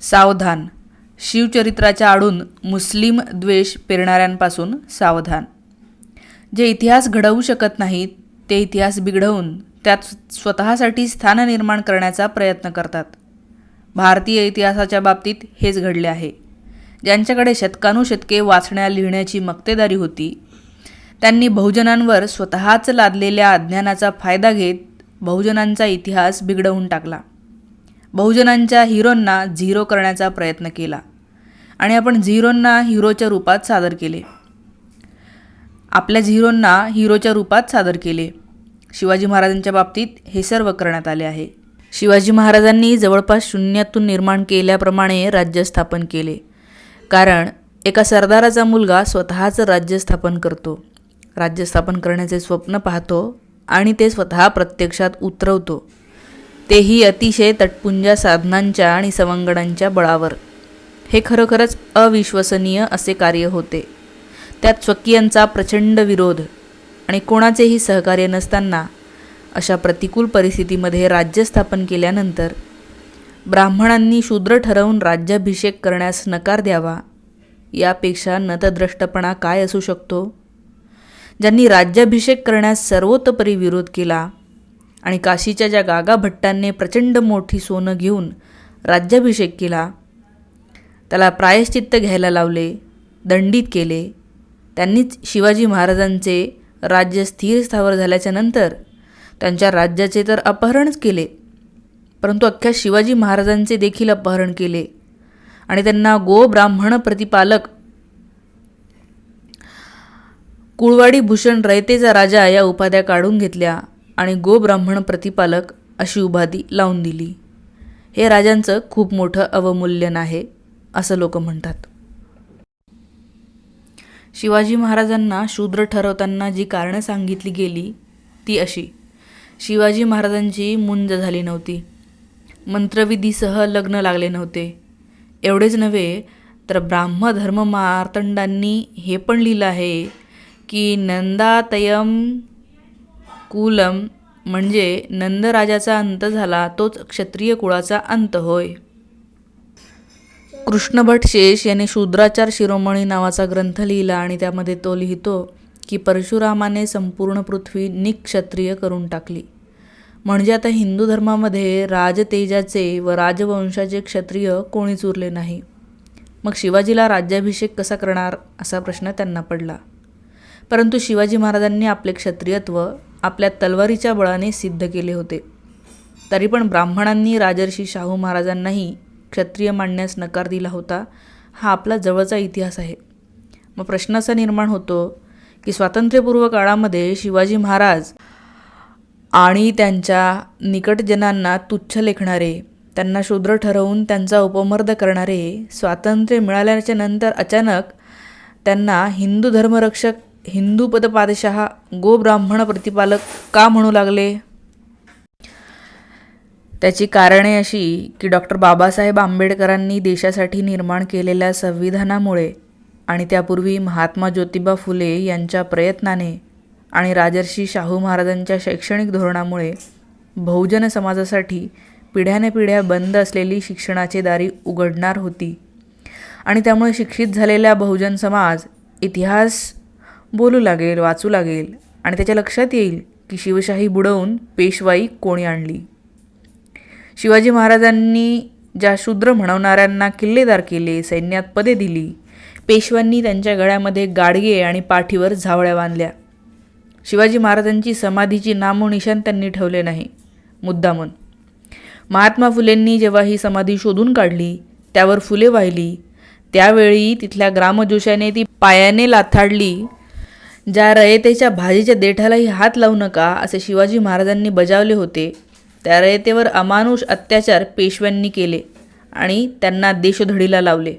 सावधान. शिवचरित्राच्या आडून मुस्लिम द्वेष पेरणाऱ्यांपासून सावधान. जे इतिहास घडवू शकत नाहीत ते इतिहास बिघडवून त्यात स्वतःसाठी स्थान निर्माण करण्याचा प्रयत्न करतात. भारतीय इतिहासाच्या बाबतीत हेच घडले आहे. ज्यांच्याकडे शतकानुशतके वाचण्या लिहिण्याची मक्तेदारी होती त्यांनी बहुजनांवर स्वतःच लादलेल्या अज्ञानाचा फायदा घेत बहुजनांचा इतिहास बिघडवून टाकला. बहुजनांच्या हिरोंना झिरो करण्याचा प्रयत्न केला आणि आपण झिरोंना हिरोच्या रूपात सादर केले. आपल्या झिरोंना हिरोच्या रूपात सादर केले. शिवाजी महाराजांच्या बाबतीत हे सर्व करण्यात आले आहे. शिवाजी महाराजांनी जवळपास शून्यातून निर्माण केल्याप्रमाणे राज्य स्थापन केले. कारण एका सरदाराचा मुलगा स्वतःच राज्य स्थापन करतो. राज्य स्थापन करण्याचे स्वप्न पाहतो आणि ते स्वतः प्रत्यक्षात उतरवतो. तेही अतिशय तटपुंजा साधनांच्या आणि सवंगडांच्या बळावर. हे खरोखरच अविश्वसनीय असे कार्य होते. त्यात स्वकीयांचा प्रचंड विरोध आणि कोणाचेही सहकार्य नसताना अशा प्रतिकूल परिस्थितीमध्ये राज्य स्थापन केल्यानंतर ब्राह्मणांनी शूद्र ठरवून राज्याभिषेक करण्यास नकार द्यावा यापेक्षा नतद्रष्टपणा काय असू शकतो? ज्यांनी राज्याभिषेक करण्यास सर्वोतपरी विरोध केला आणि काशीच्या ज्या गागा भट्टांनी प्रचंड मोठी सोनं घेऊन राज्याभिषेक केला त्याला प्रायश्चित्त घ्यायला लावले दंडित केले त्यांनीच शिवाजी महाराजांचे राज्य स्थिर स्थावर झाल्याच्यानंतर त्यांच्या राज्याचे तर अपहरणच केले परंतु अख्ख्या शिवाजी महाराजांचे देखील अपहरण केले. आणि त्यांना गो ब्राह्मण प्रतिपालक कुळवाडी भूषण रयतेचा राजा या उपाध्या काढून घेतल्या. आणि गो ब्राह्मण प्रतिपालक अशी उपाधी लावून दिली. हे राजांचं खूप मोठं अवमूल्यन आहे असं लोक म्हणतात. शिवाजी महाराजांना शूद्र ठरवताना जी कारणं सांगितली गेली ती अशी. शिवाजी महाराजांची मुंज झाली नव्हती. मंत्रविधीसह लग्न लागले नव्हते. एवढेच नव्हे तर ब्राह्मधर्म मार्तंडांनी हे पण लिहिलं आहे की नंदातयम कुलम म्हणजे नंदराजाचा अंत झाला तोच क्षत्रिय कुळाचा अंत होय. कृष्णभट शेष याने शूद्राचार शिरोमणी नावाचा ग्रंथ लिहिला आणि त्यामध्ये तो लिहितो की परशुरामाने संपूर्ण पृथ्वी निक्षत्रिय करून टाकली. म्हणजे आता हिंदू धर्मामध्ये राजतेजाचे व राजवंशाचे क्षत्रिय कोणीच उरले नाही. मग शिवाजीला राज्याभिषेक कसा करणार असा प्रश्न त्यांना पडला. परंतु शिवाजी महाराजांनी आपले क्षत्रियत्व आपल्या तलवारीच्या बळाने सिद्ध केले होते. तरी पण ब्राह्मणांनी राजर्षी शाहू महाराजांनाही क्षत्रिय मांडण्यास नकार दिला होता हा आपला जवळचा इतिहास आहे. मग प्रश्न असा निर्माण होतो की स्वातंत्र्यपूर्व काळामध्ये शिवाजी महाराज आणि त्यांच्या निकटजनांना तुच्छ लेखणारे त्यांना शूद्र ठरवून त्यांचा उपमर्द करणारे स्वातंत्र्य मिळाल्याच्या नंतर अचानक त्यांना हिंदू धर्मरक्षक हिंदू पदपादशहा गो ब्राह्मण प्रतिपालक का म्हणू लागले? त्याची कारणे अशी की डॉक्टर बाबासाहेब आंबेडकरांनी देशासाठी निर्माण केलेल्या संविधानामुळे आणि त्यापूर्वी महात्मा ज्योतिबा फुले यांच्या प्रयत्नाने आणि राजर्षी शाहू महाराजांच्या शैक्षणिक धोरणामुळे बहुजन समाजासाठी पिढ्यानपिढ्या बंद असलेली शिक्षणाचे दारी उघडणार होती. आणि त्यामुळे शिक्षित झालेला बहुजन समाज इतिहास बोलू लागेल वाचू लागेल आणि त्याच्या लक्षात येईल की शिवशाही बुडवून पेशवाई कोणी आणली? शिवाजी महाराजांनी ज्या शूद्र म्हणवणाऱ्यांना किल्लेदार केले सैन्यात पदे दिली पेशव्यांनी त्यांच्या गळ्यामध्ये गाडगे आणि पाठीवर झावळ्या बांधल्या. शिवाजी महाराजांची समाधीची नामोनिशान त्यांनी ठेवले नाही. मुद्दामून महात्मा फुलेंनी जेव्हा ही समाधी शोधून काढली त्यावर फुले वाहिली त्यावेळी तिथल्या ग्रामजोशाने ती पायाने लाथाडली ज्या रयतेच्या भाजीच्या देठालाही हात लावू नका असे शिवाजी महाराजांनी बजावले होते. त्या रयतेवर अमानुष अत्याचार पेशव्यांनी केले आणि त्यांना देशोधडीला लावले.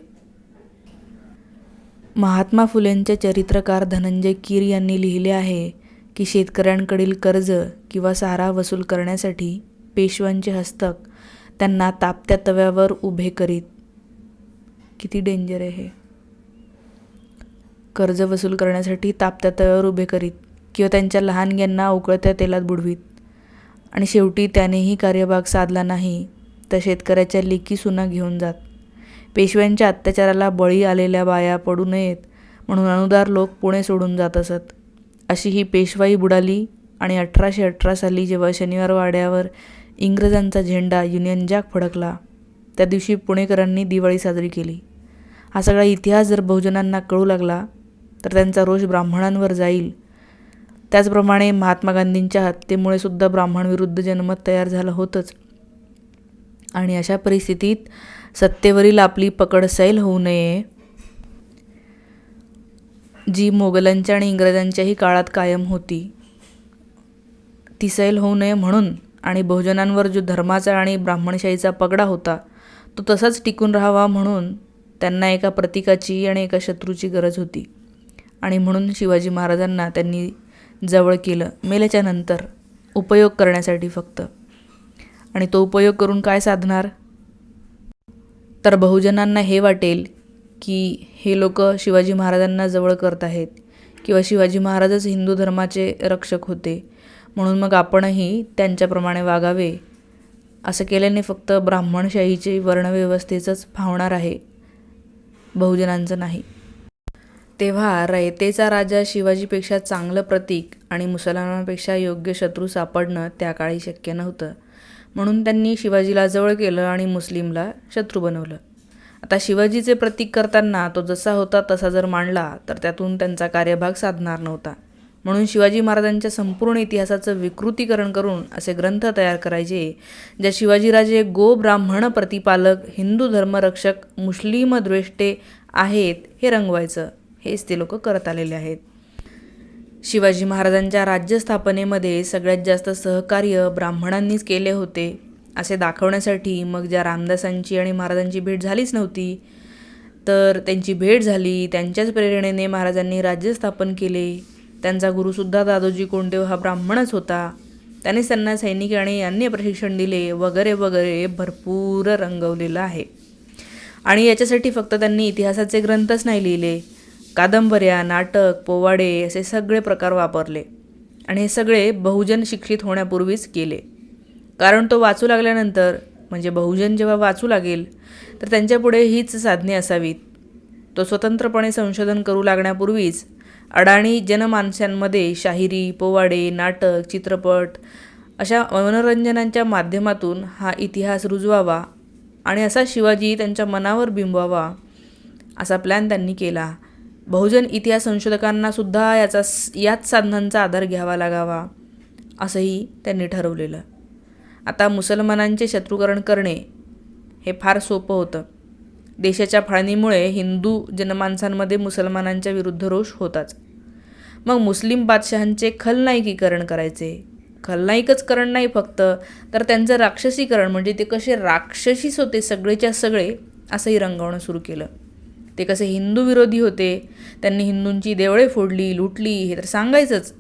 महात्मा फुलेंचे चरित्रकार धनंजय कीर यांनी लिहिले आहे की शेतकऱ्यांकडील कर्ज किंवा सारा वसूल करण्यासाठी पेशव्यांचे हस्तक त्यांना तापत्या तव्यावर उभे करीत. किती डेंजर आहे हे. कर्ज वसूल करण्यासाठी तापत्या तव्यावर उभे करीत किंवा त्यांच्या लहानग्यांना उकळत्या तेलात बुडवीत. आणि शेवटी त्यानेही कार्यभाग साधला नाही तर शेतकऱ्याच्या लेकी सुना घेऊन जात. पेशव्यांच्या अत्याचाराला बळी आलेल्या बाया पडू नयेत म्हणून अनुदार लोक पुणे सोडून जात असत. अशी ही पेशवाई बुडाली आणि अठराशे अठरा साली जेव्हा शनिवार वाड्यावर इंग्रजांचा झेंडा युनियन जॅक फडकला त्या दिवशी पुणेकरांनी दिवाळी साजरी केली. हा सगळा इतिहास जर बहुजनांना कळू लागला तर त्यांचा रोष ब्राह्मणांवर जाईल. त्याचप्रमाणे महात्मा गांधींच्या हत्येमुळे सुद्धा ब्राह्मणविरुद्ध जनमत तयार झालं होतंच. आणि अशा परिस्थितीत सत्तेवरील आपली पकड सैल होऊ नये. जी मोगलांच्या आणि इंग्रजांच्याही काळात कायम होती ती सैल होऊ नये म्हणून आणि बहुजनांवर जो धर्माचा आणि ब्राह्मणशाहीचा पगडा होता तो तसाच टिकून राहावा म्हणून त्यांना एका प्रतीकाची आणि एका शत्रूची गरज होती. आणि म्हणून शिवाजी महाराजांना त्यांनी जवळ केलं. मेल्याच्या नंतर उपयोग करण्यासाठी फक्त. आणि तो उपयोग करून काय साधणार? तर बहुजनांना हे वाटेल की हे लोक शिवाजी महाराजांना जवळ करत आहेत किंवा शिवाजी महाराजच हिंदू धर्माचे रक्षक होते. म्हणून मग आपणही त्यांच्याप्रमाणे वागावे. असं केल्याने फक्त ब्राह्मणशाहीचे वर्णव्यवस्थेचंच फावणार आहे. बहुजनांचं नाही. तेव्हा रयतेचा राजा शिवाजीपेक्षा चांगलं प्रतीक आणि मुसलमानांपेक्षा योग्य शत्रू सापडणं त्या काळी शक्य नव्हतं. म्हणून त्यांनी शिवाजीला जवळ केलं आणि मुस्लिमला शत्रू बनवलं. आता शिवाजीचे प्रतीक करताना तो जसा होता तसा जर मांडला तर त्यातून त्यांचा कार्यभाग साधणार नव्हता. म्हणून शिवाजी महाराजांच्या संपूर्ण इतिहासाचं विकृतीकरण करून असे ग्रंथ तयार करायचे ज्या शिवाजीराजे गो ब्राह्मण प्रतिपालक हिंदू धर्मरक्षक मुस्लिम द्वेष्टे आहेत हे रंगवायचं. हेच ते लोक करत आलेले आहेत. शिवाजी महाराजांच्या राज्यस्थापनेमध्ये सगळ्यात जास्त सहकार्य ब्राह्मणांनीच केले होते. असे दाखवण्यासाठी मग ज्या रामदासांची आणि महाराजांची भेट झालीच नव्हती तर त्यांची भेट झाली त्यांच्याच प्रेरणेने महाराजांनी राज्य स्थापन केले. त्यांचा गुरुसुद्धा दादोजी कोंडदेव हा ब्राह्मणच होता. त्यानेच त्यांना सैनिक आणि अन्य प्रशिक्षण दिले वगैरे वगैरे भरपूर रंगवलेलं आहे. आणि याच्यासाठी फक्त त्यांनी इतिहासाचे ग्रंथच नाही लिहिले. कादंबऱ्या नाटक पोवाडे असे सगळे प्रकार वापरले आणि हे सगळे बहुजन शिक्षित होण्यापूर्वीच केले. कारण तो वाचू लागल्यानंतर म्हणजे बहुजन जेव्हा वाचू लागेल तर त्यांच्यापुढे हीच साधने असावीत. तो स्वतंत्रपणे संशोधन करू लागण्यापूर्वीच अडाणी जनमानसांमध्ये शाहिरी पोवाडे नाटक चित्रपट अशा मनोरंजनांच्या माध्यमातून हा इतिहास रुजवावा आणि असा शिवाजी त्यांच्या मनावर बिंबवावा असा प्लॅन त्यांनी केला. बहुजन इतिहास संशोधकांना सुद्धा याचा याच साधनांचा आधार घ्यावा लागावा असंही त्यांनी ठरवलेलं. आता मुसलमानांचे शत्रुकरण करणे हे फार सोपं होतं. देशाच्या फाळणीमुळे हिंदू जनमानसांमध्ये मुसलमानांच्या विरुद्ध रोष होताच. मग मुस्लिम बादशहांचे खलनायकीकरण करायचे. खलनायकच करण नाही फक्त तर त्यांचं राक्षसीकरण म्हणजे ते कसे राक्षसीच होते सगळेच्या सगळे असंही रंगवणं सुरू केलं. ते कसे हिंदू विरोधी होते त्यांनी हिंदूंची देवळे फोडली लुटली हे तर सांगायचंच.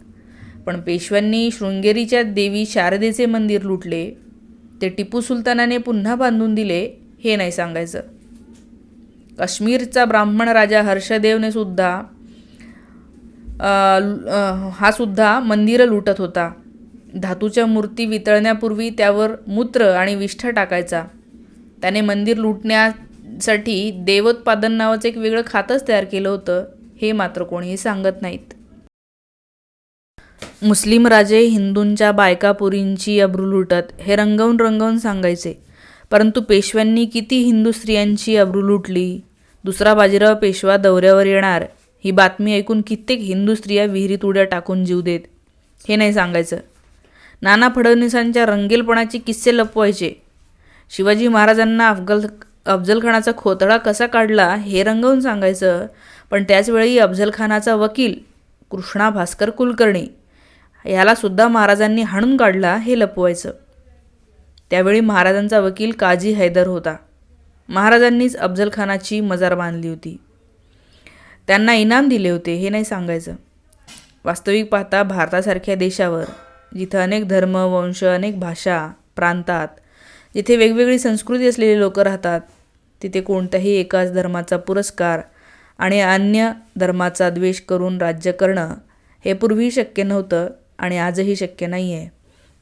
पण पेशव्यांनी शृंगेरीच्या देवी शारदेचे मंदिर लुटले ते टिपू सुलतानाने पुन्हा बांधून दिले हे नाही सांगायचं. काश्मीरचा ब्राह्मण राजा हर्षदेवने सुद्धा हा सुद्धा मंदिरं लुटत होता. धातूच्या मूर्ती वितळण्यापूर्वी त्यावर मूत्र आणि विष्ठा टाकायचा. त्याने मंदिर साठी देवोत्पादन नावाचं एक वेगळं खातंच तयार केलं होतं. हे मात्र कोणीही सांगत नाहीत. मुस्लिम राजे हिंदूंच्या बायकापुरींची अब्रू लुटत हे रंगवून रंगवून सांगायचे. परंतु पेशव्यांनी किती हिंदू स्त्रियांची अब्रू लुटली? दुसरा बाजीराव पेशवा दौऱ्यावर येणार. ही बातमी ऐकून कित्येक हिंदू स्त्रिया विहिरीत उड्या टाकून जीव देत. हे नाही सांगायचं. नाना फडणवीसांच्या रंगेलपणाचे किस्से लपवायचे. शिवाजी महाराजांना अफगल अफजलखानाचा खोतडा कसा काढला हे रंगवून सांगायचं. पण त्याचवेळी अफजलखानाचा वकील कृष्णा भास्कर कुलकर्णी ह्यालासुद्धा महाराजांनी हाणून काढला हे लपवायचं. त्यावेळी महाराजांचा वकील काजी हैदर होता. महाराजांनीच अफजलखानाची मजार बांधली होती. त्यांना इनाम दिले होते हे नाही सांगायचं. वास्तविक पाहता भारतासारख्या देशावर जिथं अनेक धर्म वंश अनेक भाषा प्रांतात जिथे वेगवेगळी संस्कृती असलेले लोक राहतात तिथे कोणत्याही एकाच धर्माचा पुरस्कार आणि अन्य धर्माचा द्वेष करून राज्य करणं हे पूर्वी शक्य नव्हतं आणि आजही शक्य नाही आहे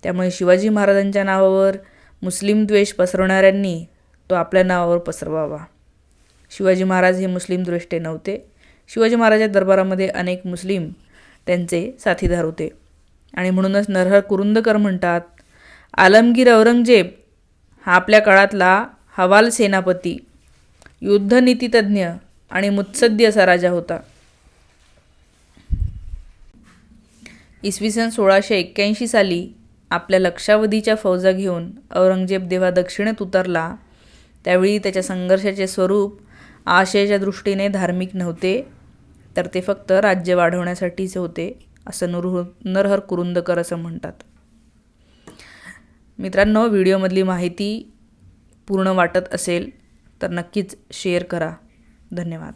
त्यामुळे शिवाजी महाराजांच्या नावावर मुस्लिम द्वेष पसरवणाऱ्यांनी तो आपल्या नावावर पसरवावा. शिवाजी महाराज हे मुस्लिम दृष्टे नव्हते. शिवाजी महाराजाच्या दरबारामध्ये अनेक मुस्लिम त्यांचे साथीदार होते. आणि म्हणूनच नरहर कुरुंदकर म्हणतात आलमगीर औरंगजेब हा आपल्या काळातला हवाल सेनापती युद्धनीतीतज्ञ आणि मुत्सद्दी असा राजा होता. इसवी सन सोळाशे एक्क्याऐंशी साली आपल्या लक्षावधीच्या फौजा घेऊन औरंगजेब देवा दक्षिणेत उतरला त्यावेळी त्याच्या संघर्षाचे स्वरूप आशयाच्या दृष्टीने धार्मिक नव्हते तर ते फक्त राज्य वाढवण्यासाठीच होते असं नरहर नरहर कुरुंदकर असं म्हणतात. मित्रांनो व्हिडिओमधली माहिती पूर्ण वाटत असेल तर नक्कीच शेअर करा. धन्यवाद.